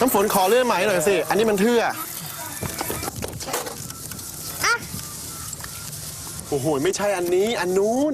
น้ำฝนขอเลื่อนใหม่หน่อยสิ อันนี้มันเทื่ออะ โอ้โห ไม่ใช่อันนี้ อันนู้น